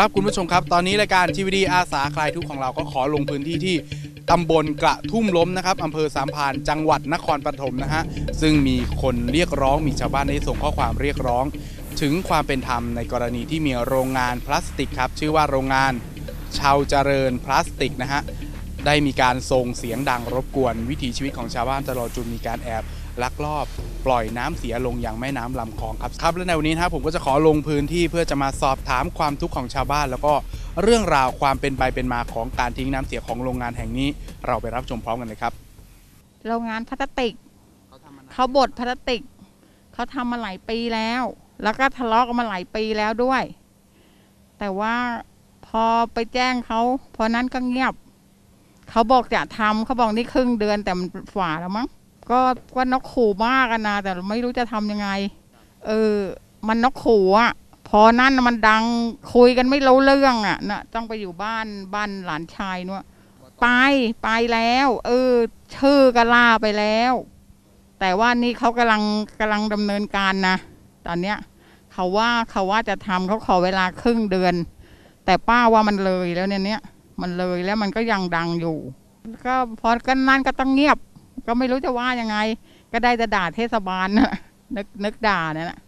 ครับคุณผู้ชมครับ ตอนนี้รายการทีวีดีอาสาคลายทุกข์ของเราก็ขอลงพื้นที่ที่ตำบลกระทุ่มล้มนะครับอำเภอสามพานจังหวัดนครปฐมนะฮะซึ่งมีคนเรียกร้องมีชาวบ้านได้ส่งข้อความเรียกร้อง ถึงความเป็นธรรมในกรณีที่มีโรงงานพลาสติกครับ ชื่อว่าโรงงานชาวเจริญพลาสติกนะฮะได้มีการส่งเสียงดังรบกวน วิถีชีวิตของชาวบ้านตลอดจนมีการแอบลักลอบ ปล่อยน้ำเสียลงยังแม่น้ำลำคลองครับครับและในวันนี้นะครับผมก็จะขอลงพื้นที่เพื่อจะมาสอบถามความทุกข์ของชาวบ้าน แล้วก็เรื่องราวความเป็นไปเป็นมาของการทิ้งน้ำเสียของโรงงานแห่งนี้ เราไปรับชมพร้อมกันเลยครับโรงงานพลาสติกเขาบดพลาสติกเขาทำมาหลายปีแล้ว แล้วก็ทะเลาะกันมาหลายปีแล้วด้วย แต่ว่าพอไปแจ้งเขาพอนั้นก็เงียบ เขาบอกจะทำเขาบอกนี่ครึ่งเดือนแต่มันฝ่าแล้วมั้ง ก็ว่านกขู่มากอะนะแต่ไม่รู้จะทำยังไง เออ มันนกขู่อะพอนั่นน่ะมันดังคุยกันไม่รู้เรื่องอะนะต้องไปอยู่บ้านบ้านหลานชายนู่นไปไปแล้ว เออ ชื่อก็ล่าไปแล้ว แต่ว่านี่เขากำลังกำลังดำเนินการนะตอนเนี้ย เขาว่าเขาว่าจะทำเขาขอเวลาครึ่งเดือน แต่ป้าว่ามันเลยแล้วเนี่ยเนี้ยมันเลยแล้วมันก็ยังดังอยู่ ก็พอกันนั่นก็ต้องเงียบ ก็ไม่รู้จะว่ายังไง ก็ได้แต่ด่าเทศบาลนะนึกนึกด่าเนี่ยนะ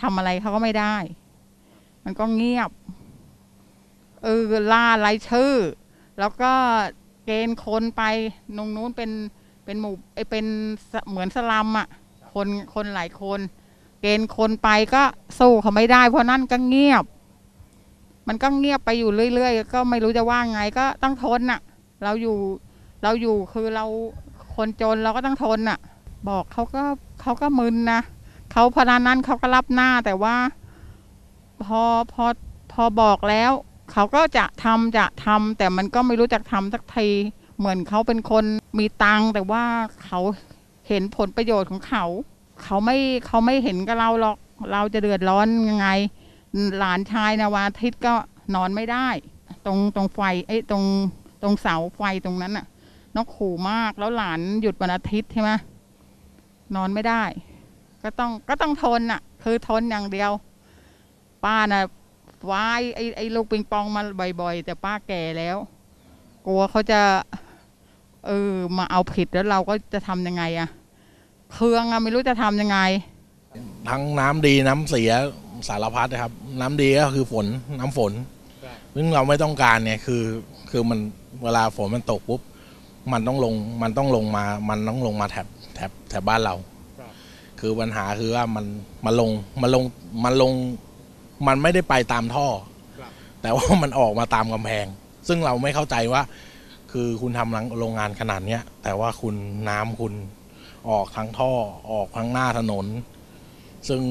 ทำอะไรเขาก็ไม่ได้ มันก็เงียบ เออล่ารายชื่อ แล้วก็เกณฑ์คนไปตรงนู้นเป็นเป็นหมู่ไอเป็นเหมือนสลัมอะ คนคนหลายคน เกณฑ์คนไปก็สู้เขาไม่ได้ เพราะนั่นก็เงียบ มันก็เงียบไปอยู่เรื่อยๆก็ไม่รู้จะว่าไงก็ต้องทนน่ะ เราอยู่เราอยู่คือเรา คนจนเราก็ต้องทนน่ะ บอกเขาก็เขาก็มึนนะเขาพนันนั้นเขาก็รับหน้าแต่ว่า พอพอพอบอกแล้ว เขาก็จะทำจะทำแต่มันก็ไม่รู้จักทำสักทีเหมือนเขาเป็นคนมีตังค์แต่ว่าเขาเห็นผลประโยชน์ของเขา เขาไม่เขาไม่เห็นกับเราหรอกเราจะเดือดร้อนยังไง หลานชายนะวันอาทิตย์ก็นอนไม่ได้ ตรงตรงไฟไอ้ตรงตรงเสาไฟตรงนั้นน่ะ นกขู่มากแล้วหลานหยุดวันอาทิตย์ใช่ไหมนอนไม่ได้ ก็ต้องก็ต้องทนน่ะ คือทนอย่างเดียว ป้าน่ะวายไอ้ไอ้ลูกปิงปองมาบ่อย ๆ แต่ป้าแก่แล้ว กลัวเขาจะ เออ มาเอาผิดแล้วเราก็จะทำยังไงอะเครื่องอะไม่รู้จะทำยังไง ทั้งน้ำดีน้ำเสียสารพัดนะครับ น้ำดีก็คือฝนน้ำฝนซึ่งเราไม่ต้องการเนี่ยคือคือมันเวลาฝนมันตกปุ๊บ มันต้องลงมันต้องลงมามันต้องลงมาแถบแถบแถบบ้านเรา คือปัญหาคือว่ามันมันลงมันลงมันลงมันไม่ได้ไปตามท่อครับแต่ว่ามันออกมาตามกำแพง ซึ่งเราไม่เข้าใจว่า คือคุณทำโรงงานขนาดเนี้ย แต่ว่าคุณน้ำคุณออกทั้งท่อออกทั้งหน้าถนน ซึ่ง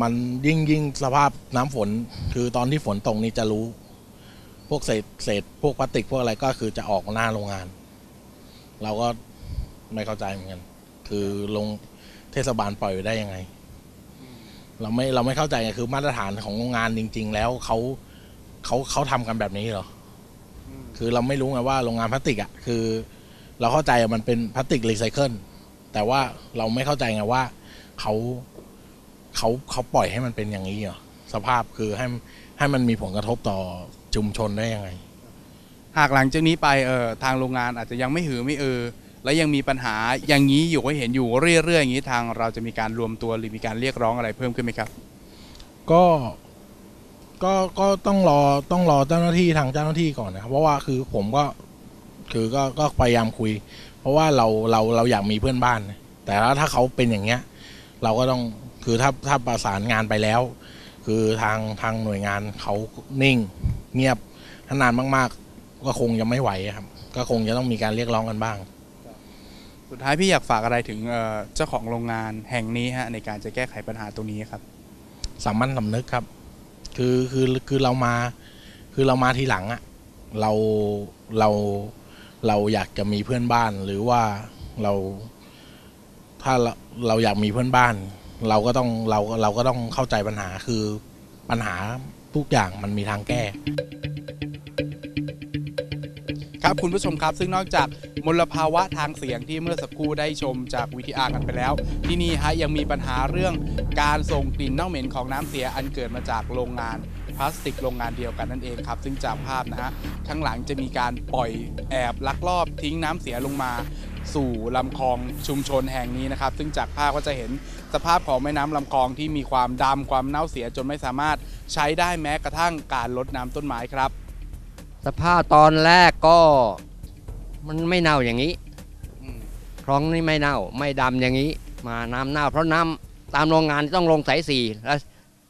มันยิ่งยิ่งสภาพน้ำฝน คือตอนที่ฝนตกนี่จะรู้ พวกเศษเศษพวกพลาสติกพวกอะไรก็คือจะออกหน้าโรงงาน เราก็ไม่เข้าใจเหมือนกัน คือลงเทศบาลปล่อยไว้ได้ยังไง เราไม่เราไม่เข้าใจไงคือมาตรฐานของโรงงานจริง ๆ แล้วเขาเขาเขาทำกันแบบนี้เหรอคือเราไม่รู้ไงว่าโรงงานพลาสติกอะคือ เราเข้าใจอะมันเป็นพลาสติกรีไซเคิลแต่ว่าเราไม่เข้าใจไงว่าเขาเขาเขาปล่อยให้มันเป็นอย่างนี้เหรอสภาพคือให้ให้มันมีผลกระทบต่อชุมชนได้ยังไง หากหลังจากนี้ไปเออทางโรงงานอาจจะยังไม่หือไม่เออ และยังมีปัญหาอย่างนี้อยู่ให้เห็นอยู่เรื่อยๆอย่างนี้ทางเราจะมีการรวมตัวหรือมีการเรียกร้องอะไรเพิ่มขึ้นไหมครับ ก็ก็ก็ต้องรอต้องรอเจ้าหน้าที่ทางเจ้าหน้าที่ก่อนนะครับ เพราะว่าคือผมก็คือก็ก็พยายามคุย เพราะว่าเราเราเราอยากมีเพื่อนบ้าน แต่ว่าถ้าเขาเป็นอย่างเงี้ย เราก็ต้องคือถ้าถ้าประสานงานไปแล้ว คือทางทางหน่วยงานเขานิ่ง เงียบถ้านานมากๆ ก็คงจะไม่ไหวครับ ก็คงจะต้องมีการเรียกร้องกันบ้าง สุดท้ายพี่อยากฝากอะไรถึงเอ่อเจ้าของโรงงานแห่งนี้ฮะในการจะแก้ไขปัญหาตรงนี้ครับสามัญสำนึกครับ คือคือคือเรามา คือเรามาทีหลังอะเราเราเราอยากจะมีเพื่อนบ้านหรือว่าเราถ้าเราเราอยากมีเพื่อนบ้าน เราก็ต้องเราเราก็ต้องเข้าใจปัญหาคือปัญหาทุกอย่างมันมีทางแก้ ครับคุณผู้ชมครับ ซึ่งนอกจากมลภาวะทางเสียงที่เมื่อสักครู่ได้ชมจากวิทีอาร์กันไปแล้ว ที่นี่ฮะยังมีปัญหาเรื่องการส่งกลิ่นเน่าเหม็นของน้ำเสียอันเกิดมาจากโรงงานพลาสติกโรงงานเดียวกันนั่นเองครับ ซึ่งจากภาพนะฮะข้างหลังจะมีการปล่อยแอบลักลอบทิ้งน้ำเสียลงมา สู่ลำคลองชุมชนแห่งนี้นะครับ ซึ่งจากภาพก็จะเห็นสภาพของแม่น้ำลำคลองที่มีความดำความเน่าเสียจนไม่สามารถใช้ได้แม้กระทั่งการลดน้ำต้นไม้ครับ สภาพตอนแรกก็มันไม่เน่าอย่างนี้อืมคลองนี่ไม่เน่า ไม่ดำอย่างนี้ มาน้ำเน่า เพราะน้ำตามโรงงานต้องลงสายสีแล้ว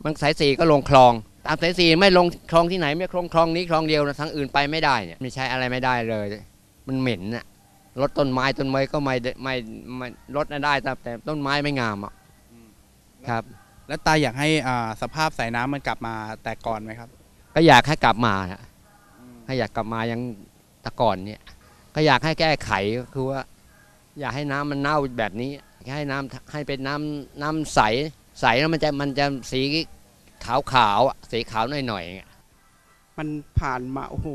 มันสายสีก็ลงคลอง ตามสายสีไม่ลงคลองที่ไหนไม่คลองคลองนี้คลองเดียวนะทั้งอื่นไปไม่ได้เนี่ยไม่ใช่อะไรไม่ได้เลย มันเหม็นน่ะรดต้นไม้ต้นไม้ก็ไม่ได้ไม่ไม่รดน่ะได้แต่แต่ต้นไม้ไม่งามอะครับ แล้วตาอยากให้อ่าสภาพสายน้ำมันกลับมาแต่ก่อนไหมครับ ก็อยากให้กลับมานะ ให้อยากกลับมายังตะก่อนเนี่ย ก็อยากให้แก้ไขคือว่า อยากให้น้ำมันเน่าแบบนี้ให้น้ำให้เป็นน้ำน้ำใสใสแล้วมันจะมันจะสีขาวขาวๆสีขาวหน่อยหน่อยๆมันผ่านมาโอ้โห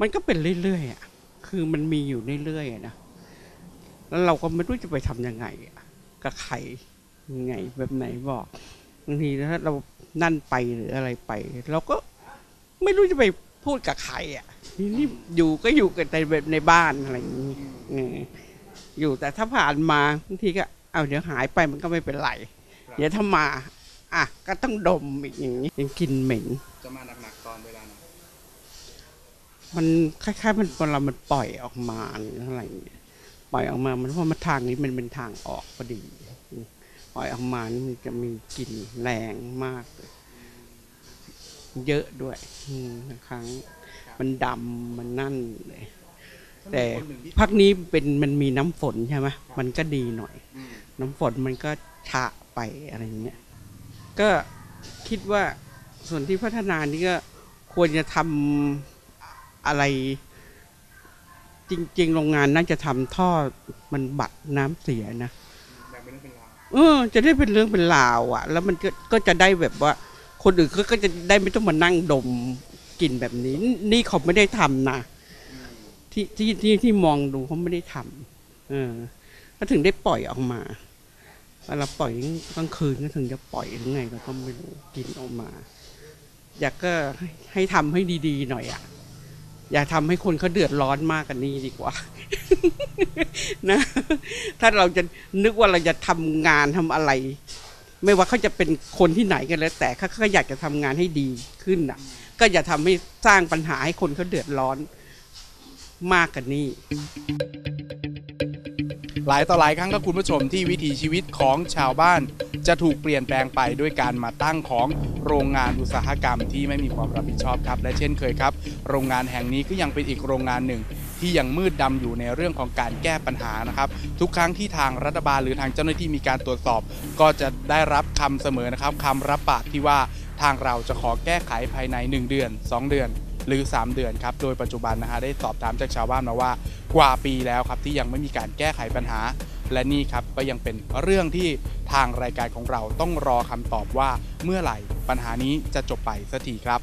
มันก็เป็นเรื่อยๆอะคือมันมีอยู่เรื่อยๆนะแล้วเราก็ไม่รู้จะไปทำยังไงกับใครยังไงแบบไหนบอกบางทีถ้าเรานั่นไปหรืออะไรไป เราก็ไม่รู้จะไป พูดกับใครอะนี่นี่อยู่ก็อยู่กันในแบบในบ้านอะไรอย่างนี้เอออยู่แต่ถ้าผ่านมาบางทีก็ เอาเดี๋ยวหายไปมันก็ไม่เป็นไร เดี๋ยวถ้ามา อะ ก็ต้องดมอีกอย่างนี้ยังกลินเหม็น จะมาหนักๆตอนเวลาไหนมันคล้ายๆ มันเวลามันปล่อยออกมาหรืออะไรอย่างเงี้ยปล่อยออกมา มันเพราะมันทางนี้มันเป็นทางออกพอดีอืมปล่อยออกมานี่มันจะมีกลิ่นแรงมากเลย เยอะด้วยอืมบางครั้ง มันดำมันนั่นเลยแต่พักนี้เป็นมันมีน้ำฝนใช่ไหมมันก็ดีหน่อย น้ำฝนมันก็ฉะไปอะไรอย่างเงี้ยก็คิดว่าส่วนที่พัฒนานี่ก็ควรจะทำอะไร จริง ๆ โรงงานน่าจะทำท่อมันบัดน้ำเสียนะแบบไม่ได้เป็นราวเออจะได้เป็นเรื่องเป็นราวอะ่ะ แล้วมันก็ก็จะได้แบบว่า คนอื่นเขาก็จะได้ไม่ต้องมานั่งดมกลิ่นแบบนี้ นี่เขาไม่ได้ทำนะที่ที่ที่ที่มองดูเขาไม่ได้ทำเออก็ถึงได้ปล่อยออกมาเวลาปล่อยกลางคืนก็ถึงจะปล่อยหรือไงเราก็ไม่รู้กลินออกมา อยากก็ให้ให้ทำให้ดีๆหน่อยอะ่ะอย่าทำให้คนเขาเดือดร้อนมากกันนี้ดีกว่า นะ ถ้าเราจะนึกว่าเราจะทำงานทำอะไร ไม่ว่าเขาจะเป็นคนที่ไหนกันแล้ว แต่เขาก็อยากจะทำงานให้ดีขึ้นอะ ก็อย่าทำให้สร้างปัญหาให้คนเขาเดือดร้อนมากกันนี้หลายต่อหลายครั้งครับคุณผู้ชมที่วิถีชีวิตของชาวบ้าน จะถูกเปลี่ยนแปลงไปด้วยการมาตั้งของโรงงานอุตสาหกรรมที่ไม่มีความรับผิดชอบครับและเช่นเคยครับ โรงงานแห่งนี้ก็ยังเป็นอีกโรงงานหนึ่ง ที่ยังมืดดำอยู่ในเรื่องของการแก้ปัญหานะครับ ทุกครั้งที่ทางรัฐบาลหรือทางเจ้าหน้าที่มีการตรวจสอบ ก็จะได้รับคำเสมอนะครับคำรับปากที่ว่าทางเราจะขอแก้ไขภายใน 1 เดือน 2 เดือน หรือ 3 เดือนครับ โดยปัจจุบันนะฮะได้สอบถามจากชาวบ้านมาว่ากว่าปีแล้วครับที่ยังไม่มีการแก้ไขปัญหา และนี่ครับก็ยังเป็นเรื่องที่ทางรายการของเราต้องรอคำตอบว่าเมื่อไหร่ปัญหานี้จะจบไปสักทีครับ